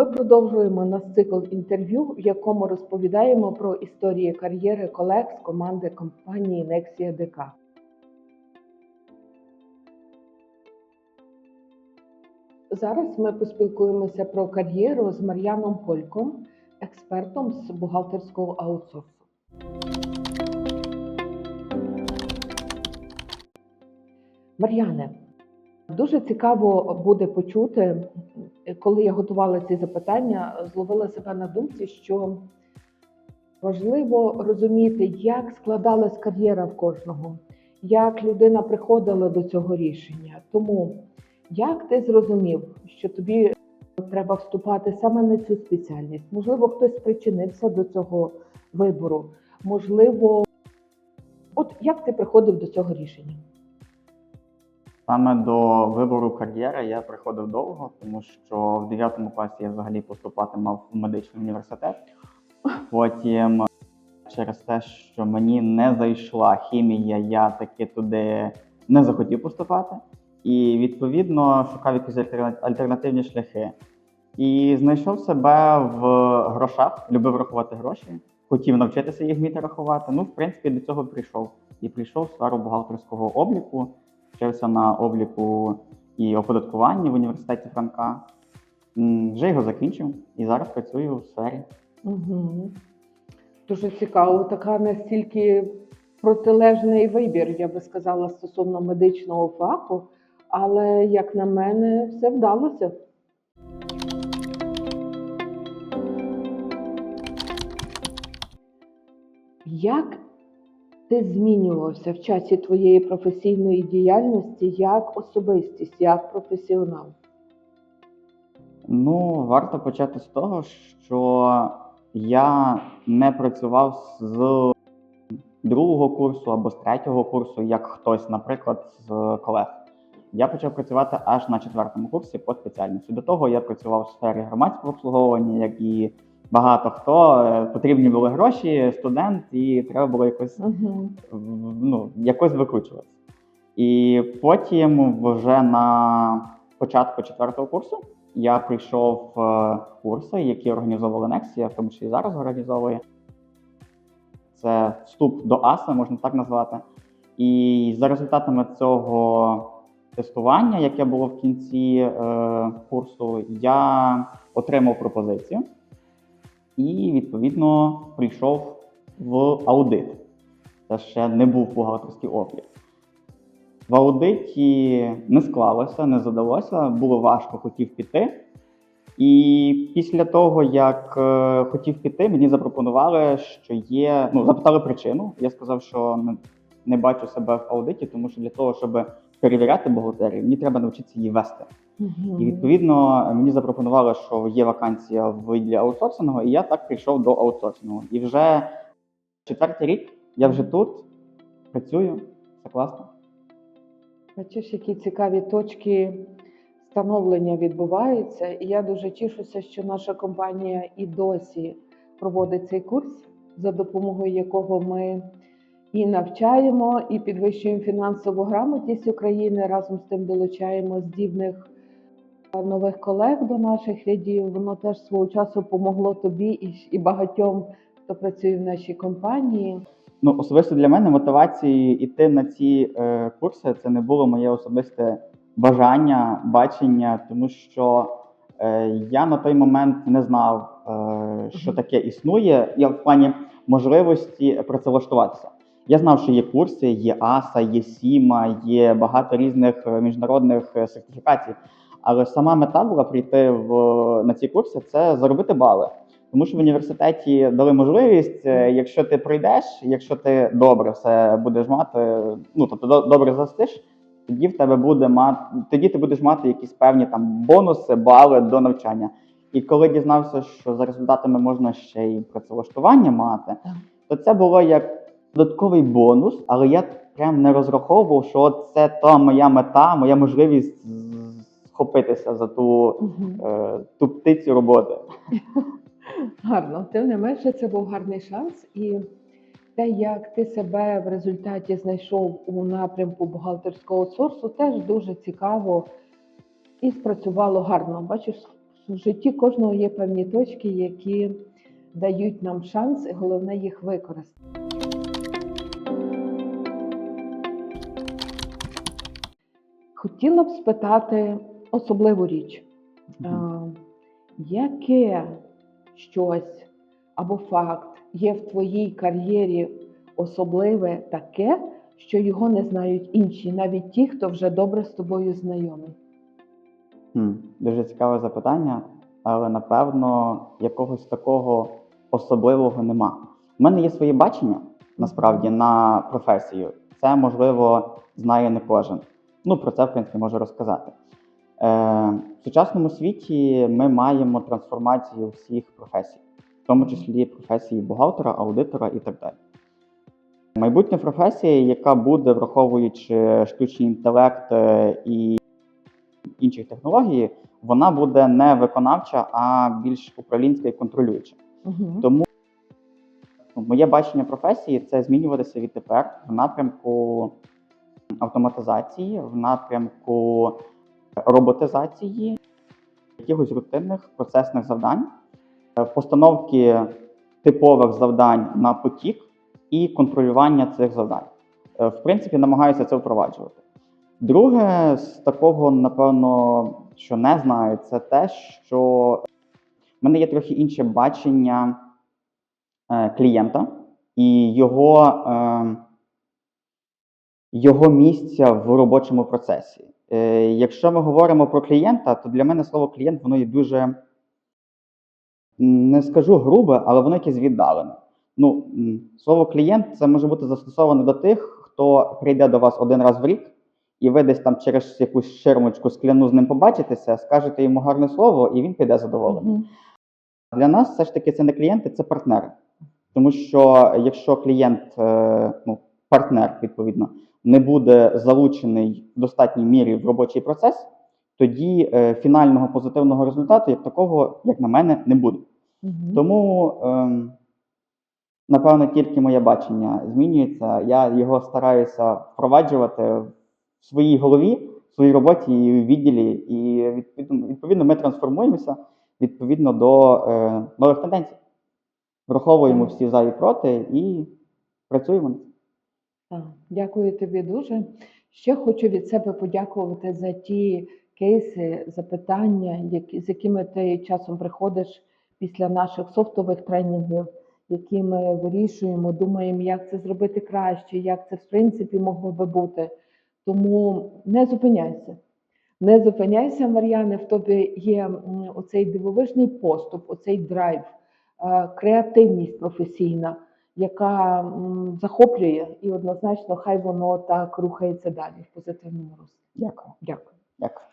Ми продовжуємо наш цикл інтерв'ю, в якому розповідаємо про історії кар'єри колег з команди компанії Nexia ДК. Зараз ми поспілкуємося про кар'єру з Мар'яном Польком, експертом з бухгалтерського аутсорсу. Мар'яне, дуже цікаво буде почути, коли я готувала ці запитання, зловила себе на думці, що важливо розуміти, як складалась кар'єра в кожного, як людина приходила до цього рішення. Тому як ти зрозумів, що тобі треба вступати саме на цю спеціальність? Можливо, хтось спричинився до цього вибору. Можливо, от як ти приходив до цього рішення? Саме до вибору кар'єри я приходив довго, тому що в 9 класі я взагалі поступати мав в медичний університет. Потім, через те, що мені не зайшла хімія, я таки туди не захотів поступати. І відповідно шукав якісь альтерна- альтернативні шляхи. І знайшов себе в грошах, любив рахувати гроші, хотів навчитися їх вміти рахувати. Ну, в принципі, до цього прийшов. І прийшов в сферу бухгалтерського обліку, вчився на обліку і оподаткуванні в університеті Франка. Вже його закінчив і зараз працюю в сфері. Угу. Дуже цікаво, така настільки протилежний вибір, я би сказала, стосовно медичного фаху, але, як на мене, все вдалося. Як ти змінювався в часі твоєї професійної діяльності як особистість, як професіонал? Ну, варто почати з того, що я не працював з другого курсу або з третього курсу, як хтось, наприклад, з колег. Я почав працювати аж на четвертому курсі по спеціальності. До того я працював в сфері громадського обслуговування, як і багато хто. Е, Потрібні були гроші, студент, і треба було якось Угу. ну, якось викручуватися. І потім, вже на початку четвертого курсу, я прийшов в курси, які організовувала Nexia, в тому числі і зараз організовує. Це вступ до АСА, можна так назвати. І за результатами цього тестування, яке було в кінці е, курсу, я отримав пропозицію і відповідно прийшов в аудит. Це ще не був бухгалтерський облік. В аудиті не склалося, не задалося, було важко, хотів піти. І після того, як е, хотів піти, мені запропонували, що є. Ну, запитали причину. Я сказав, що не, не бачу себе в аудиті, тому що для того, щоб перевіряти бухгалтерію, мені треба навчитися її вести. І відповідно мені запропонували, що є вакансія в відділі аутсорсингу, і я так прийшов до аутсорсингу. І вже четвертий рік я вже тут працюю, все класно. Бачиш, які цікаві точки становлення відбуваються. І я дуже тішуся, що наша компанія і досі проводить цей курс, за допомогою якого ми і навчаємо, і підвищуємо фінансову грамотність України. Разом з тим долучаємо здібних нових колег до наших рядів. Воно теж свого часу помогло тобі і, багатьом, хто працює в нашій компанії. Ну, особисто для мене мотивації йти на ці е, курси це не було моє особисте бажання, бачення, тому що е, я на той момент не знав, е, що таке існує. Я в плані можливості працевлаштуватися. Я знав, що є курси, є АСА, є Сіма, є багато різних е, міжнародних е, сертифікацій. Але сама мета була прийти в, на ці курси це заробити бали. Тому що в університеті дали можливість, е, якщо ти пройдеш, якщо ти добре все будеш мати, ну тобто добре застиш, тоді в тебе буде мати, тоді ти будеш мати якісь певні там бонуси, бали до навчання. І коли дізнався, що за результатами можна ще й працевлаштування мати, то це було як додатковий бонус, але я прям не розраховував, що це та моя мета, моя можливість схопитися за ту, е, ту птицю роботи. Гарно, тим не менше, це був гарний шанс. І те, як ти себе в результаті знайшов у напрямку бухгалтерського аутсорсу, теж дуже цікаво і спрацювало гарно. Бачиш, В житті кожного є певні точки, які дають нам шанс, і головне їх використати. Хотіла б спитати особливу річ. А, Яке щось або факт є в твоїй кар'єрі особливе таке, що його не знають інші, навіть ті, хто вже добре з тобою знайомий? Хм, Дуже цікаве запитання, але напевно якогось такого особливого нема. У мене є своє бачення насправді на професію. Це можливо знає не кожен. Ну про це в принципі можу розказати. Е, в сучасному світі ми маємо трансформацію всіх професій, в тому числі професії бухгалтера, аудитора і так далі. Майбутня професія, яка буде, враховуючи штучний інтелект е, і інших технологій, вона буде не виконавча, а більш управлінська і контролююча. Угу. Тому моє бачення професії це змінюватися відтепер в напрямку автоматизації, в напрямку роботизації, якихось рутинних процесних завдань, е, постановки типових завдань на потік і контролювання цих завдань. Е, В принципі, намагаюся це впроваджувати. Друге, з такого, напевно, що не знаю, це те, що в мене є трохи інше бачення е, клієнта і його, е, його місця в робочому процесі. Е, якщо ми говоримо про клієнта, то для мене слово клієнт воно є дуже не скажу грубе, але воно якесь віддалене. Ну, слово клієнт це може бути застосоване до тих, хто прийде до вас один раз в рік, і ви десь там через якусь ширмочку скляну з ним побачитеся, скажете йому гарне слово, і він піде задоволений. Угу. Для нас все ж таки це не клієнти, це партнери. Тому що якщо клієнт, е, ну, партнер, відповідно, не буде залучений в достатній мірі в робочий процес, тоді е, фінального позитивного результату, як такого, як на мене, не буде. Угу. Тому, ем, напевно, тільки моє бачення змінюється. Я його стараюся впроваджувати в своїй голові, в своїй роботі і в відділі. І відповідно, відповідно ми трансформуємося відповідно до е, нових тенденцій. Враховуємо всі за і проти і працюємо. Дякую тобі дуже. Ще хочу від себе подякувати за ті кейси, запитання, які, з якими ти часом приходиш після наших софтових тренінгів, які ми вирішуємо, думаємо, як це зробити краще, як це в принципі могло би бути. Тому не зупиняйся. Не зупиняйся, Мар'яне, в тобі є оцей дивовижний поступ, оцей драйв, е, креативність професійна, яка захоплює і однозначно хай воно так рухається далі в позитивному руслі. Дякую. Дякую. Дякую.